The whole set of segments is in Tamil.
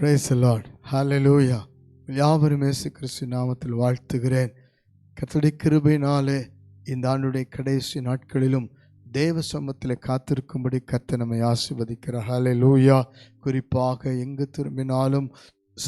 பிரைஸ் லார்ட் ஹலலூயா யாவரும் இயேசு கிறிஸ்து நாமத்தில் வாழ்த்துகிறேன். கத்தடி கிருபையினாலே இந்த ஆண்டுடைய கடைசி நாட்களிலும் தேவ சமத்தில் காத்திருக்கும்படி கத்த நம்மை ஆசிர்வதிக்கிற ஹலலூயா குறிப்பாக எங்கு திரும்பினாலும்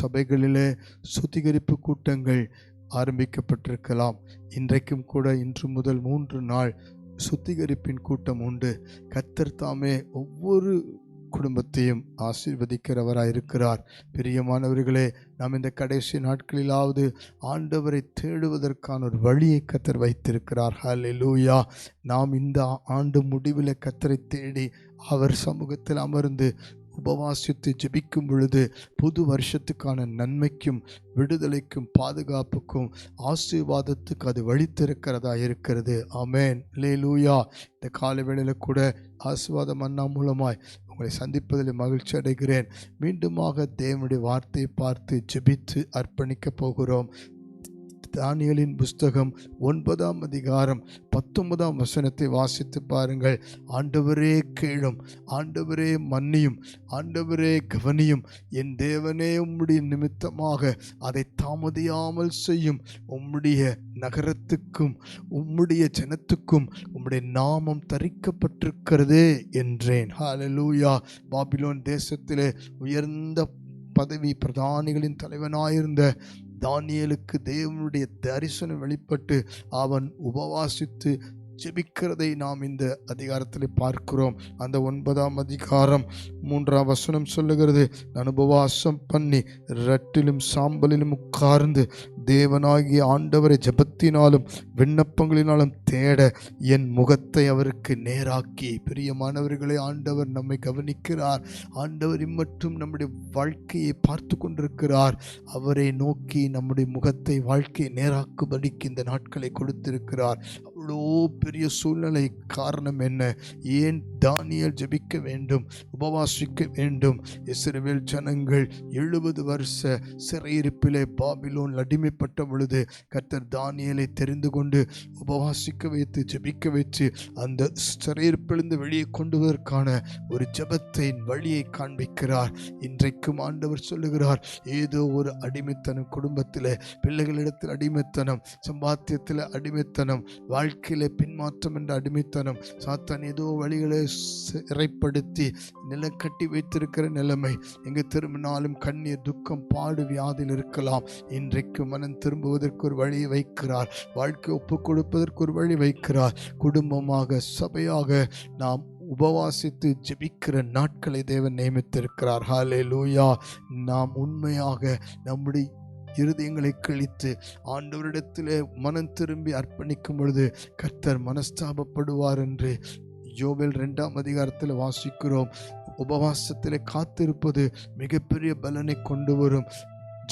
சபைகளிலே சுத்திகரிப்பு கூட்டங்கள் ஆரம்பிக்கப்பட்டிருக்கலாம். இன்றைக்கும் கூட இன்று முதல் மூன்று நாள் சுத்திகரிப்பின் கூட்டம் உண்டு. கத்தர் தாமே ஒவ்வொரு குடும்பத்தையும் ஆசீர்வதிக்கிறவராயிருக்கிறார். பிரியமானவர்களே நாம் இந்த கடைசி நாட்களிலாவது ஆண்டவரை தேடுவதற்கான ஒரு வழியை கத்தர் வைத்திருக்கிறார். ஹalleluya. நாம் இந்த ஆண்டு முடிவில் கத்தரை தேடி அவர் சமூகத்தில் அமர்ந்து உபவாசித்து ஜெபிக்கும் பொழுது புது வருஷத்துக்கான நன்மைக்கும் விடுதலைக்கும் பாதுகாப்புக்கும் ஆசீர்வாதத்துக்கு அது வழித்திருக்கிறதா இருக்கிறது. ஆமேன். லே லூயா இந்த காலை வேளையில் கூட ஆசீர்வாதம் அண்ணா மூலமாய் உங்களை சந்திப்பதில் மகிழ்ச்சி அடைகிறேன். மீண்டுமாக தேவனுடைய வார்த்தையை பார்த்து ஜெபித்து அர்ப்பணிக்க போகிறோம். தானியலின் புஸ்தகம் ஒன்பதாம் அதிகாரம் பத்தொன்பதாம் வசனத்தை வாசித்து பாருங்கள். ஆண்டவரே கேளும் ஆண்டவரே மன்னியும் ஆண்டவரே கவனியும். என் தேவனே உம்முடைய நிமித்தமாக அதை தாமதியாமல் செய்யும். உம்முடைய நகரத்துக்கும் உம்முடைய ஜனத்துக்கும் உம்முடைய நாமம் தரிக்கப்பட்டிருக்கிறதே என்றேன். ஹாலலூயா பாபிலோன் தேசத்திலே உயர்ந்த பதவி பிரதானிகளின் தலைவனாயிருந்த தானியலுக்கு தேவனுடைய தரிசனம் வெளிப்பட்டு அவன் உபவாசித்து ஜெபிக்கிறதை நாம் இந்த அதிகாரத்தில் பார்க்கிறோம். அந்த ஒன்பதாம் அதிகாரம் மூன்றாம் வசனம் சொல்லுகிறது நான் உபவாசம் பண்ணி ரட்டிலும் சாம்பலிலும் உட்கார்ந்து தேவனாகிய ஆண்டவரை ஜெபத்தினாலும் விண்ணப்பங்களினாலும் தேட என் முகத்தை அவருக்கு நேராக்கி. பிரியமானவர்களை ஆண்டவர் நம்மை கவனிக்கிறார். ஆண்டவர் இம்மட்டும் நம்முடைய வாழ்க்கையை பார்த்து கொண்டிருக்கிறார். அவரை நோக்கி நம்முடைய முகத்தை வாழ்க்கையை நேராக்குபடிக்கு இந்த நாட்களை கொடுத்திருக்கிறார். அவ்வளோ பெரிய சூழ்நிலை காரணம் என்ன? ஏன் தானியல் ஜெபிக்க வேண்டும் உபவாசிக்க வேண்டும்? இஸ்ரவேல் ஜனங்கள் எழுபது வருஷ சிறையிருப்பிலே பாபிலோன் அடிமைப்பட்ட பொழுது கர்த்தர் தானியலை தெரிந்து கொண்டு உபவாசிக்க வைத்து ஜெபிக்க வைத்து அந்த சிறையிருப்பிலிருந்து வெளியே கொண்டு வருவதற்கான ஒரு ஜெபத்தின் வழியை காண்பிக்கிறார். இன்றைக்கும் ஆண்டவர் சொல்லுகிறார் ஏதோ ஒரு அடிமைத்தனம் குடும்பத்தில் பிள்ளைகளிடத்தில் அடிமைத்தனம் சம்பாத்தியத்தில் அடிமைத்தனம் வாழ்க்கையிலே பின்மாற்றம் என்ற அடிமைத்தனம் சாத்தான் ஏதோ வழிகளை சிறைப்படுத்தி நிலக்கட்டி வைத்திருக்கிற நிலைமை. எங்கே திரும்பினாலும் கண்ணீர் துக்கம் பாடு வியாதியில் இருக்கலாம். இன்றைக்கு மனம் திரும்புவதற்கு ஒரு வழி வைக்கிறார். வாழ்க்கை ஒப்பு கொடுப்பதற்கு ஒரு வழி வைக்கிறார். குடும்பமாக சபையாக நாம் உபவாசித்து ஜெபிக்கிற நாட்களை தேவன் நியமித்திருக்கிறார். ஹாலே லூயா நாம் உண்மையாக நம்முடைய இருதயங்களை கழித்து ஆண்டவரிடத்தில் மனம் திரும்பி அர்ப்பணிக்கும் பொழுது கர்த்தர் மனஸ்தாபப்படுவார் என்று யோபேல் ரெண்டாம் அதிகாரத்தில் வாசிக்கிறோம். உபவாசத்தில் காத்திருப்பது மிகப்பெரிய பலனை கொண்டு வரும்.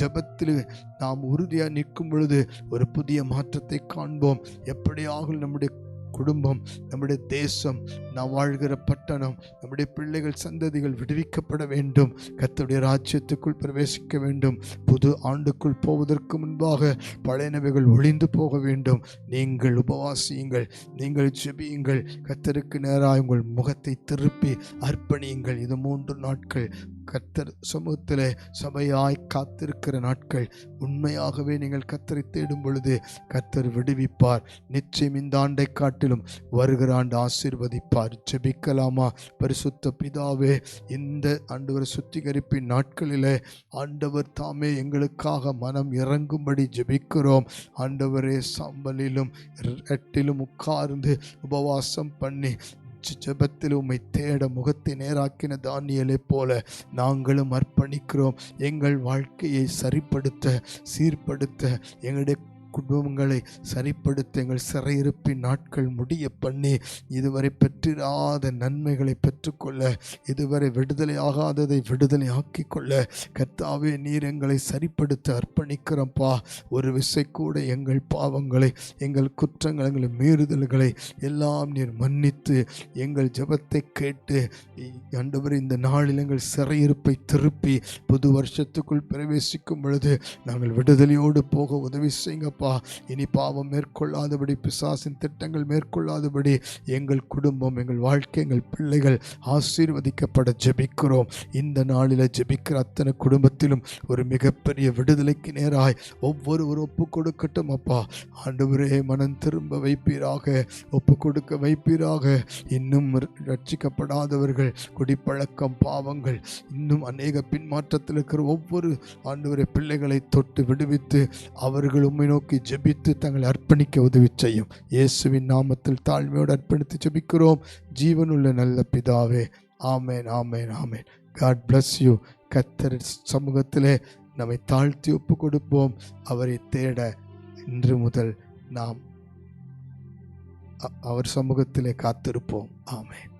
ஜபத்தில் நாம் உறுதியாக நிற்கும் பொழுது ஒரு புதிய மாற்றத்தை காண்போம். எப்படியாக நம்முடைய குடும்பம் நம்முடைய தேசம் நாம் வாழ்கிற பட்டணம் நம்முடைய பிள்ளைகள் சந்ததிகள் விடுவிக்கப்பட வேண்டும். கத்தருடைய ராஜ்யத்துக்குள் பிரவேசிக்க வேண்டும். புது ஆண்டுக்குள் போவதற்கு முன்பாக பழையனவைகள் ஒளிந்து போக வேண்டும். நீங்கள் உபவாசியுங்கள் நீங்கள் ஜெபியுங்கள். கர்த்தருக்கு நேராக உங்கள் முகத்தை திருப்பி அர்ப்பணியுங்கள். இது மூன்று நாட்கள் கர்த்தர் சமூகத்தில் சபையாய் காத்திருக்கிற நாட்கள் உண்மையாகவே நீங்கள் கர்த்தரை தேடும் பொழுது கர்த்தர் விடுவிப்பார். நிச்சயம் இந்த ஆண்டை காட்டிலும் வருகிற ஆண்டு ஆசீர்வதிப்பார். ஜெபிக்கலாமா? பரிசுத்த பிதாவே இந்த ஆண்டவர் சுத்திகரிப்பின் நாட்களிலே ஆண்டவர் தாமே எங்களுக்காக மனம் இறங்கும்படி ஜெபிக்கிறோம். ஆண்டவரே சாம்பலிலும் ரெட்டிலும் உட்கார்ந்து உபவாசம் பண்ணி ஜெபத்தில் உம்மை தேட முகத்தை நேராக்கின தானியலை போல நாங்களும் அர்ப்பணிக்கிறோம். எங்கள் வாழ்க்கையை சரிப்படுத்த சீர்படுத்த எங்களுடைய குடும்பங்களை சரிப்படுத்த எங்கள் சிறையிருப்பின் நாட்கள் முடிய பண்ணி இதுவரை பெற்றிராத நன்மைகளை பெற்றுக்கொள்ள இதுவரை விடுதலை ஆகாததை விடுதலை ஆக்கி கொள்ள கர்த்தாவே நீர் எங்களை சரிப்படுத்த அர்ப்பணிக்கிறோம்ப்பா ஒரு விசை கூட எங்கள் பாவங்களை எங்கள் குற்றங்கள் எங்கள் மீறுதல்களை எல்லாம் நீர் மன்னித்து எங்கள் ஜபத்தை கேட்டு ஆண்டவர் இந்த நாளில் எங்கள் சிறையிருப்பை திருப்பி புது வருஷத்துக்குள் பிரவேசிக்கும் பொழுது நாங்கள் விடுதலையோடு போக உதவி செய்யுங்கப்பா. அப்பா இனி பாவம் மேற்கொள்ளாதபடி பிசாசின் திட்டங்கள் மேற்கொள்ளாதபடி எங்கள் குடும்பம் எங்கள் வாழ்க்கை எங்கள் பிள்ளைகள் ஆசீர்வதிக்கப்பட ஜெபிக்கிறோம். இந்த நாளில் ஜெபிக்கிற அத்தனை குடும்பத்திலும் ஒரு மிகப்பெரிய விடுதலைக்கு நேராய் ஒவ்வொருவரும் ஒப்பு கொடுக்கட்டும் அப்பா. ஆண்டவரே மனம் திரும்ப வைப்பீராக ஒப்பு கொடுக்க வைப்பீராக. இன்னும் ரட்சிக்கப்படாதவர்கள் குடிப்பழக்கம் பாவங்கள் இன்னும் அநேக பின்மாற்றத்தில் இருக்கிற ஒவ்வொரு ஆண்டவரை பிள்ளைகளை தொட்டு விடுவித்து அவர்கள் உண்மை நோக்கி ஜெபித்து தங்களை அர்ப்பணிக்க உதவி செய்யும். இயேசுவின் நாமத்தில் தாழ்மையோடு அர்ப்பணித்து ஜெபிக்கிறோம். ஜீவனுள்ள நல்ல பிதாவே ஆமேன் ஆமேன் ஆமேன். காட் பிளஸ் யூ கத்தர் சமூகத்திலே நம்மை தாழ்த்தி ஒப்பு கொடுப்போம் அவரை தேட இன்று முதல் நாம் அவர் சமூகத்திலே காத்திருப்போம். ஆமேன்.